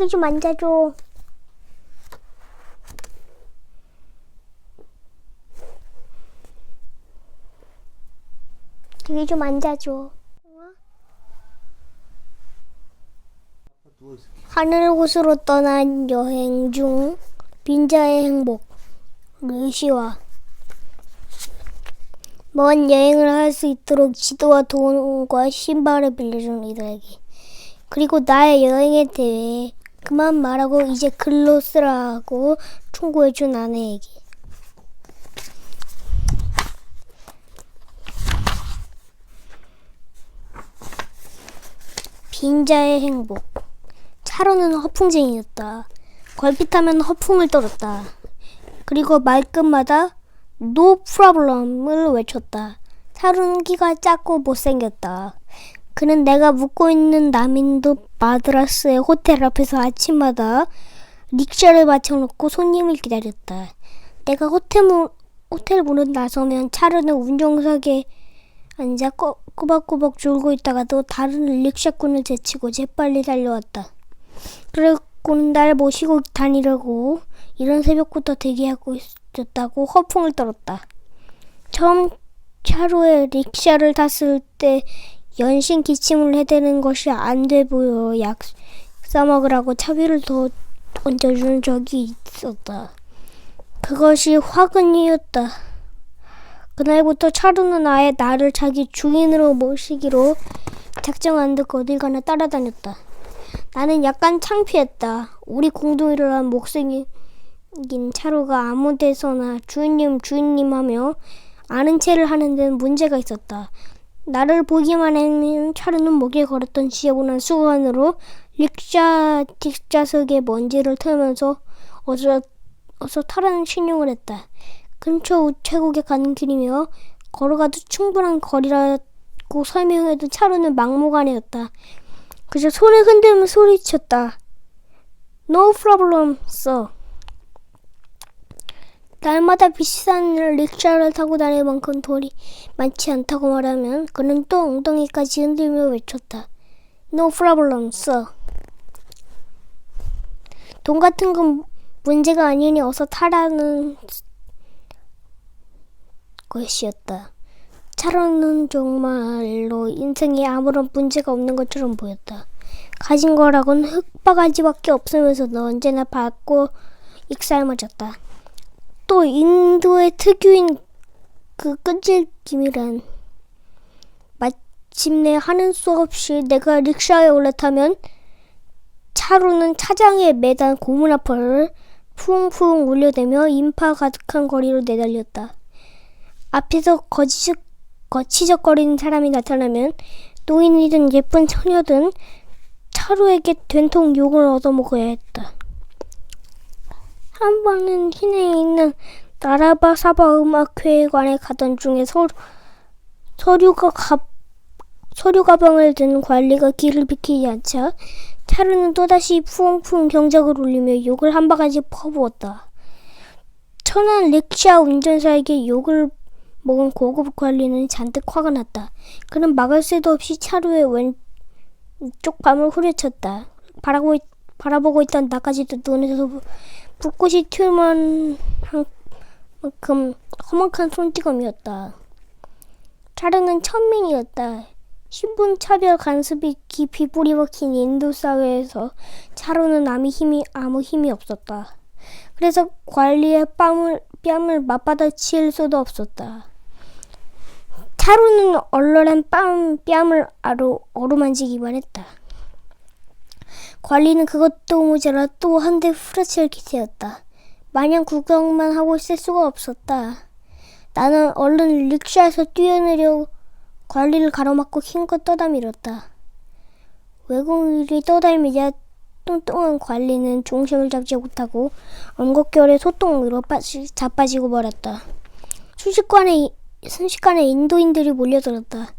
여기 좀 앉아줘. 여기 좀 앉아줘. 하늘 곳으로 떠난 여행 중 빈자의 행복 루시와 먼 여행을 할 수 있도록 지도와 돈과 신발을 빌려준 이들에게 그리고 나의 여행에 대해 그만 말하고 이제 글로 쓰라고 충고해준 아내에게 빈자의 행복 차로는 허풍쟁이였다. 걸핏하면 허풍을 떨었다. 그리고 말끝마다 no problem을 외쳤다. 차로는 키가 작고 못생겼다. 그는 내가 묵고 있는 남인도 마드라스의 호텔 앞에서 아침마다 릭샤를 맞춰놓고 손님을 기다렸다. 내가 호텔, 문, 호텔 문을 나서면 차르는 운전석에 앉아 꼬, 꼬박꼬박 졸고 있다가도 다른 릭샤꾼을 제치고 재빨리 달려왔다. 그리고는 날 모시고 다니려고 이런 새벽부터 대기하고 있었다고 허풍을 떨었다. 처음 차로에 릭샤를 탔을 때 연신 기침을 해대는 것이 안돼 보여 약 싸먹으라고 차비를 더 얹어준 적이 있었다. 그것이 화근이었다. 그날부터 차루는 아예 나를 자기 주인으로 모시기로 작정한 듯 어딜 가나 따라다녔다. 나는 약간 창피했다. 우리 공동일을 한 목생인 차루가 아무 데서나 주인님 주인님 하며 아는 체를 하는 데는 문제가 있었다. 나를 보기만 하면 차루는 목에 걸었던 지저분한 수건으로 릭샤 뒷좌석에 먼지를 털면서 어서 어서 타라는 신용을 했다. 근처 우체국에 가는 길이며 걸어가도 충분한 거리라고 설명해도 차루는 막무가내였다. 그저 손을 흔들며 소리쳤다. No problem, sir. 날마다 비싼 릭샤를 타고 다닐 만큼 돈이 많지 않다고 말하면 그는 또 엉덩이까지 흔들며 외쳤다. No problem, sir. 돈 같은 건 문제가 아니니 어서 타라는 것이었다. 차로는 정말로 인생에 아무런 문제가 없는 것처럼 보였다. 가진 거라곤 흙바가지밖에 없으면서도 언제나 밝고 익살맞았다. 또 인도의 특유인 그 끈질김이란 마침내 하는 수 없이 내가 릭샤에 올라타면 차로는 차장에 매단 고문 앞을 푸웅푸웅 울려대며 인파 가득한 거리로 내달렸다. 앞에서 거지적, 거치적거리는 사람이 나타나면 노인이든 예쁜 처녀든 차루에게 된통 욕을 얻어먹어야 했다. 한 번은 시내에 있는 나라바 사바 음악회관에 가던 중에 서, 서류가 가, 서류 가방을 든 관리가 길을 비키지 않자 차루는 또다시 푸웅푸웅 경적을 울리며 욕을 한 바가지 퍼부었다. 천한 릭샤 운전사에게 욕을 먹은 고급 관리는 잔뜩 화가 났다. 그는 막을 새도 없이 차루의 왼쪽 감을 후려쳤다. 바라고, 있, 바라보고 있던 나까지도 눈에서 붓꽃이 튀어만 만큼 험악한 손찌검이었다. 차르는 천민이었다. 신분 차별 간섭이 깊이 뿌리 박힌 인도 사회에서 차로는 아무 힘이 아무 힘이 없었다. 그래서 관리의 뺨을 뺨을 맞받아칠 수도 없었다. 차로는 얼얼한 뺨 뺨을 아로 어루만지기만 했다. 관리는 그것도 모자라 또 한 대 후려칠 기세였다. 마냥 구경만 하고 있을 수가 없었다. 나는 얼른 릭샤에서 뛰어내려 관리를 가로막고 힘껏 떠다밀었다. 외국인이 떠다니자 뚱뚱한 관리는 중심을 잡지 못하고 엉겁결에 소똥으로 빠지, 자빠지고 말았다. 순식간에, 순식간에 인도인들이 몰려들었다.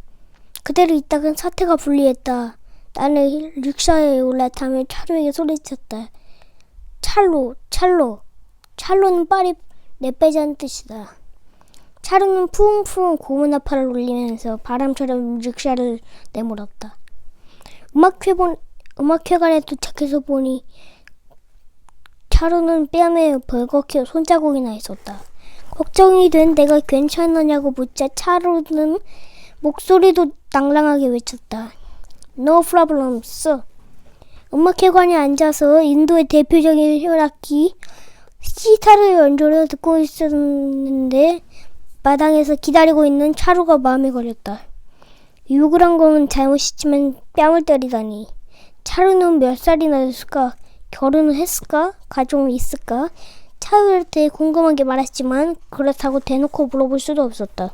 그대로 있다간 사태가 불리했다. 나는 릭샤에 올라타며 차로에게 소리쳤다. 찰로, 찰로. 찰로는 빨리 내빼자는 뜻이다. 차로는 푸웅푸웅 아파를 울리면서 바람처럼 릭샤를 내몰았다. 음악회 본, 음악회관에 도착해서 보니 차루는 뺨에 벌겋게 손자국이나 있었다. 걱정이 된 내가 괜찮느냐고 묻자 차루는 목소리도 낭랑하게 외쳤다. No problem, sir. 음악회관에 앉아서 인도의 대표적인 현악기 시타르 연주를 듣고 있었는데 마당에서 기다리고 있는 차루가 마음에 걸렸다. 욕을 한 건 잘못이지만 뺨을 때리다니. 차루는 몇 살이나 됐을까? 결혼을 했을까? 가족은 있을까? 차루한테 궁금한 게 많았지만 그렇다고 대놓고 물어볼 수도 없었다.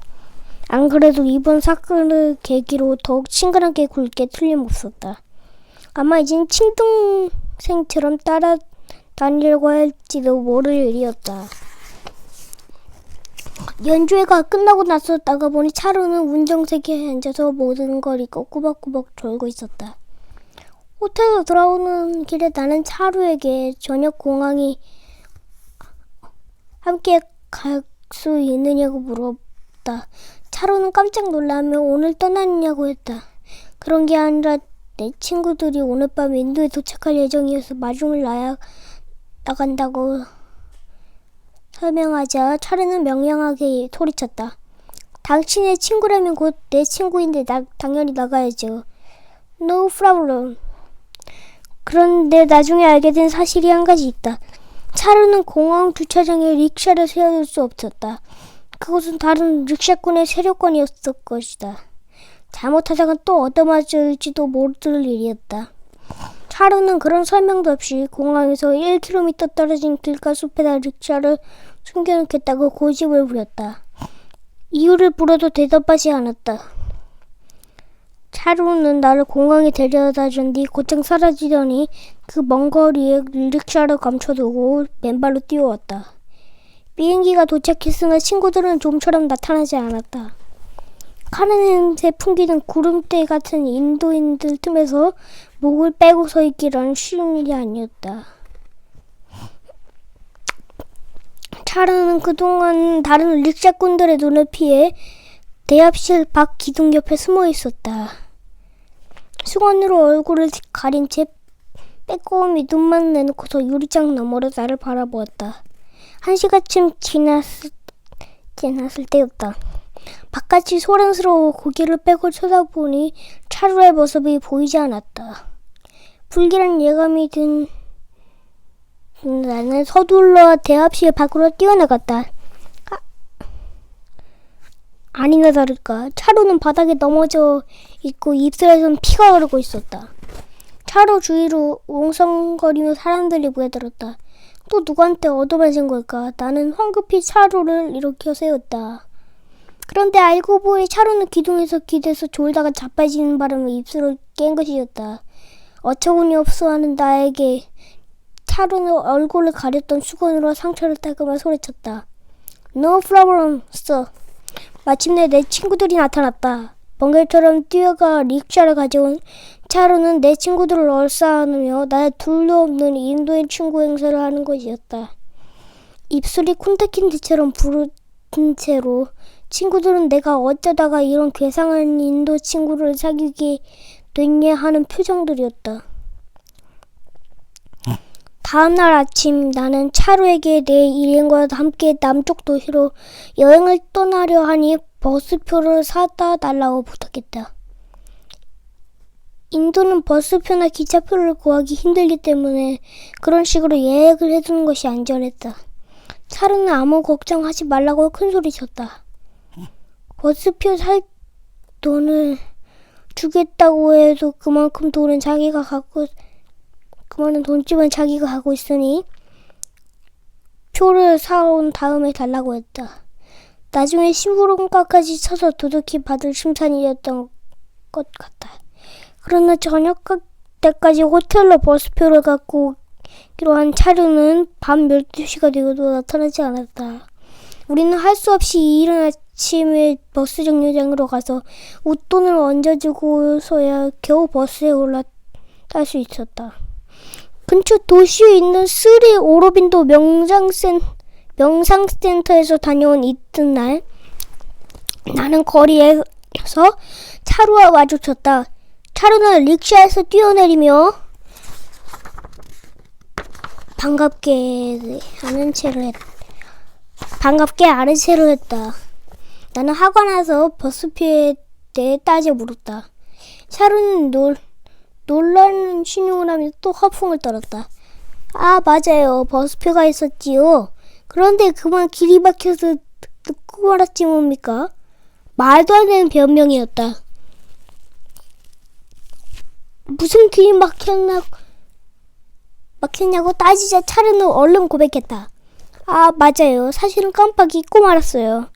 안 그래도 이번 사건을 계기로 더욱 친근하게 굴게 틀림없었다. 아마 이젠 친동생처럼 따라다니려고 할지도 모를 일이었다. 연주회가 끝나고 나서 나가보니 차로는 운정석에 앉아서 모든 걸 잊고 꾸벅꾸벅 졸고 있었다. 호텔로 돌아오는 길에 나는 차루에게 저녁 공항이 함께 갈 수 있느냐고 물었다. 차로는 깜짝 놀라며 오늘 떠나느냐고 했다. 그런 게 아니라 내 친구들이 오늘 밤 인도에 도착할 예정이어서 마중을 나야 나간다고 설명하자 차례는 명령하게 소리쳤다. 당신의 친구라면 곧 내 친구인데 나, 당연히 나가야죠. No problem. 그런데 나중에 알게 된 사실이 한 가지 있다. 차루는 공항 주차장에 릭샤를 세워둘 수 없었다. 그것은 다른 릭샤꾼의 세력권이었을 것이다. 잘못하다가 또 얻어맞을지도 모를 일이었다. 차루는 그런 설명도 없이 공항에서 1km 떨어진 길가 숲에다 릭샤를 숨겨놓겠다고 고집을 부렸다. 이유를 물어도 대답하지 않았다. 차루는 나를 공항에 데려다 준 뒤 곧장 사라지더니 그 먼 거리에 릭샤를 감춰두고 맨발로 뛰어왔다. 비행기가 도착했으나 친구들은 좀처럼 나타나지 않았다. 카레 냄새 풍기는 구름대 같은 인도인들 틈에서 목을 빼고 서 있기란 쉬운 일이 아니었다. 차르는 그동안 다른 릭샤꾼들의 눈을 피해 대합실 밖 기둥 옆에 숨어 있었다. 수건으로 얼굴을 가린 채 빼꼼히 눈만 내놓고서 유리창 너머로 나를 바라보았다. 한 시간쯤 지났을, 지났을 때였다. 바깥이 소란스러워 고개를 빼고 쳐다보니 차루의 모습이 보이지 않았다. 불길한 예감이 든 나는 서둘러 대합실 밖으로 뛰어나갔다. 아, 아니나 다를까 차루는 바닥에 넘어져 있고 입술에선 피가 흐르고 있었다. 차루 주위로 웅성거리며 사람들이 모여들었다. 또 누구한테 얻어맞은 걸까? 나는 황급히 차루를 일으켜 세웠다. 그런데 알고 보니 차루는 기둥에서 기대서 졸다가 자빠지는 바람에 입술을 깬 것이었다. 어처구니 없어 하는 나에게 차루는 얼굴을 가렸던 수건으로 상처를 닦으며 소리쳤다. No problem, sir. 마침내 내 친구들이 나타났다. 번개처럼 뛰어가 릭샤를 가져온 차루는 내 친구들을 얼싸안으며 나의 둘도 없는 인도인 친구 행세를 하는 것이었다. 입술이 콘타킨드처럼 부른 채로 친구들은 내가 어쩌다가 이런 괴상한 인도 친구를 사귀게 됐냐 하는 표정들이었다. 다음날 아침 나는 차루에게 내 일행과 함께 남쪽 도시로 여행을 떠나려 하니 버스표를 사다 달라고 부탁했다. 인도는 버스표나 기차표를 구하기 힘들기 때문에 그런 식으로 예약을 해두는 것이 안전했다. 차루는 아무 걱정하지 말라고 큰소리쳤다. 버스표 살 돈을 주겠다고 해도 그만큼 돈은 자기가 갖고 그만한 돈집은 자기가 갖고 있으니 표를 사온 다음에 달라고 했다. 나중에 심부름가까지 쳐서 도둑히 받을 심산이었던 것 같다. 그러나 저녁 때까지 호텔로 버스표를 갖고 오기로 한 차류는 밤 12시가 되고도 나타나지 않았다. 우리는 할 수 없이 이른 아침에 버스 정류장으로 가서 웃돈을 얹어주고서야 겨우 버스에 올라탈 수 있었다. 근처 도시에 있는 스리 오로빈도 명장센, 명상센터에서 다녀온 이튿날 나는 거리에서 차루와 마주쳤다. 차루는 릭샤에서 뛰어내리며 반갑게 아는 채를 했. 반갑게 아는 채를 했다. 나는 학원 와서 버스피에 대해 따져 물었다. 샤루는 놀 놀라는 신용을 하며 또 허풍을 떨었다. 아 맞아요 버스표가 있었지요. 그런데 그만 길이 막혀서 듣고 말았지 뭡니까? 말도 안 되는 변명이었다. 무슨 길이 막혔나 막혔냐고 따지자 차르는 얼른 고백했다. 아 맞아요 사실은 깜빡 잊고 말았어요.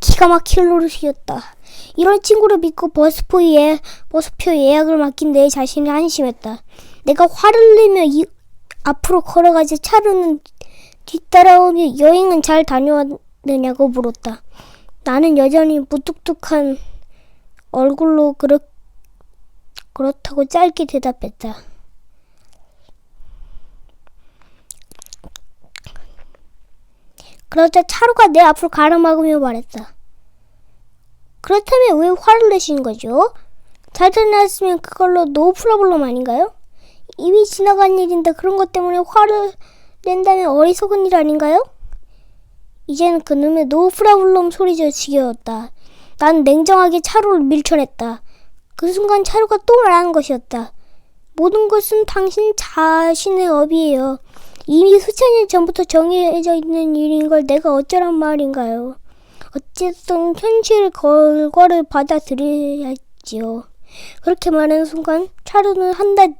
기가 막힐 노릇이었다. 이런 친구를 믿고 버스표 예 버스표 예약을 맡긴 내 자신이 한심했다. 내가 화를 내며 이, 앞으로 걸어가자 차르는 뒤따라오며 여행은 잘 다녀왔느냐고 물었다. 나는 여전히 무뚝뚝한 얼굴로 그렇, 그렇다고 짧게 대답했다. 그러자 차루가 내 앞으로 가로막으며 말했다. 그렇다면 왜 화를 내신 거죠? 잘 다녀왔으면 그걸로 노 프로블럼 아닌가요? 이미 지나간 일인데 그런 것 때문에 화를 낸다면 어리석은 일 아닌가요? 이제는 그놈의 노 프로블럼 소리가 지겨웠다. 난 냉정하게 차루를 밀쳐냈다. 그 순간 차루가 또 말하는 것이었다. 모든 것은 당신 자신의 업이에요. 이미 수천 년 전부터 정해져 있는 일인 걸 내가 어쩌란 말인가요? 어쨌든 현실 결과를 받아들여야지요. 그렇게 말하는 순간 차루는 한달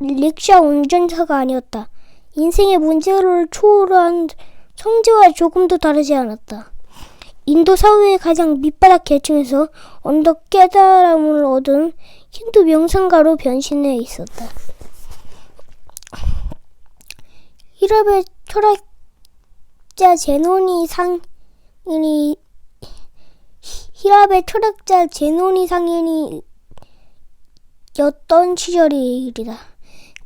릭샤 운전사가 아니었다. 인생의 문제를 초월한 성재와 조금도 다르지 않았다. 인도 사회의 가장 밑바닥 계층에서 언덕 깨달음을 얻은 힌두 명상가로 변신해 있었다. 히랍의 철학자 제논이 상인이 히랍의 철학자 제논이 상인이 였던 시절의 일이다.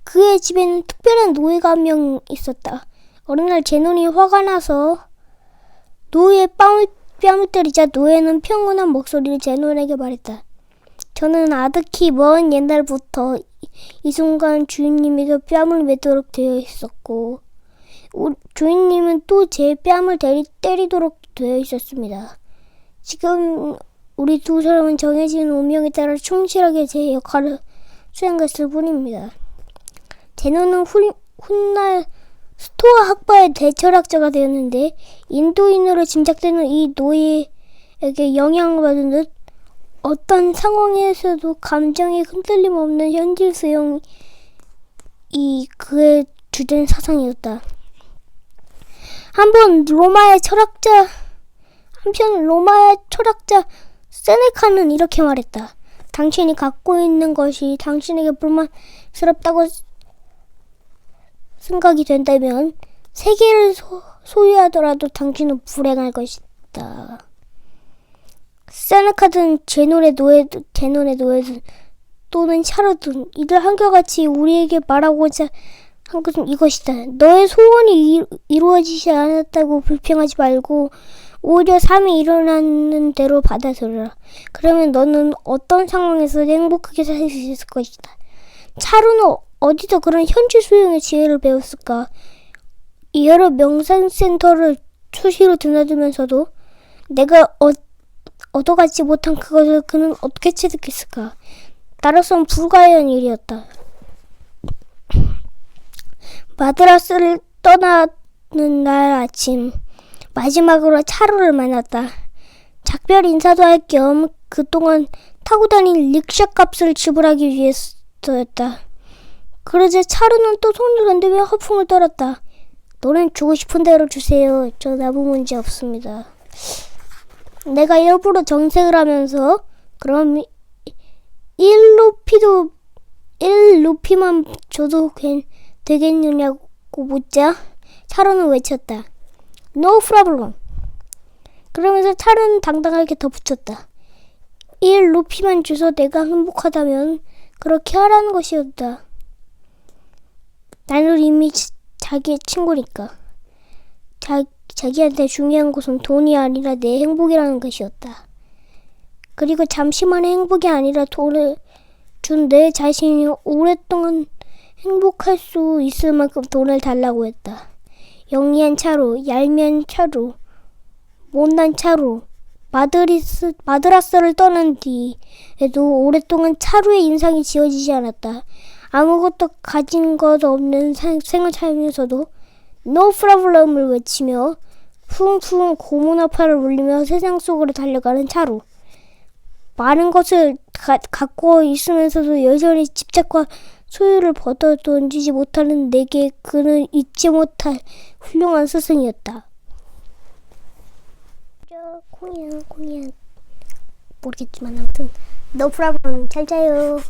그의 집에는 특별한 노예가 한 명 있었다. 어느 날 제논이 화가 나서 노예의 뺨을, 뺨을 때리자 노예는 평온한 목소리로 제논에게 말했다. 저는 아득히 먼 옛날부터 이, 이 순간 주인님에게 뺨을 매도록 되어 있었고 우, 주인님은 또 제 뺨을 때리, 때리도록 되어 있었습니다. 지금 우리 두 사람은 정해진 운명에 따라 충실하게 제 역할을 수행했을 뿐입니다. 제노는 훗, 훗날 스토아 학파의 대철학자가 되었는데 인도인으로 짐작되는 이 노예에게 영향을 받은 듯 어떤 상황에서도 감정에 흔들림 없는 현실 수용이 그의 주된 사상이었다. 한번 로마의 철학자 한편 로마의 철학자 세네카는 이렇게 말했다. 당신이 갖고 있는 것이 당신에게 불만스럽다고 생각이 된다면 세계를 소, 소유하더라도 당신은 불행할 것이다. 세네카든 제논의 노예든 제논의 노예든 또는 샤르든 이들 한결같이 우리에게 말하고자 한 것은 이것이다. 너의 소원이 이, 이루어지지 않았다고 불평하지 말고 오히려 삶이 일어나는 대로 받아들여라. 그러면 너는 어떤 상황에서 행복하게 살 수 있을 것이다. 차루는 어디서 그런 현실 수용의 지혜를 배웠을까? 여러 명상센터를 수시로 드나들면서도 내가 어, 얻어가지 못한 그것을 그는 어떻게 체득했을까? 나로선 불가한 일이었다. 마드라스를 떠나는 날 아침 마지막으로 차루를 만났다. 작별 인사도 할 겸 그동안 타고 다닌 릭샤 값을 지불하기 위해서였다. 그러자 차루는 또 손을 흔들며 허풍을 떨었다. 너는 주고 싶은 대로 주세요. 저 아무 문제 없습니다. 내가 일부러 정색을 하면서 그럼 1루피도 1루피만 줘도 되겠느냐고 묻자 차루는 외쳤다. No problem. 그러면서 차는 당당하게 덧붙였다. 1 루피만 줘서 내가 행복하다면 그렇게 하라는 것이었다. 나는 이미 자기의 친구니까. 자, 자기한테 중요한 것은 돈이 아니라 내 행복이라는 것이었다. 그리고 잠시만의 행복이 아니라 돈을 준 내 자신이 오랫동안 행복할 수 있을 만큼 돈을 달라고 했다. 영리한 차로, 얄미운 차로, 못난 차로, 마드리스, 마드라스를 떠난 뒤에도 오랫동안 차루의 인상이 지워지지 않았다. 아무것도 가진 것 없는 생- 생을 살면서도 No problem을 외치며 쿵쿵 고문어파를 울리며 세상 속으로 달려가는 차루. 많은 것을 가- 갖고 있으면서도 여전히 집착과 소유를 벗어 던지지 못하는 내게 그는 잊지 못할 훌륭한 스승이었다. 저 공연 공연 모르겠지만 아무튼 no problem 잘 자요.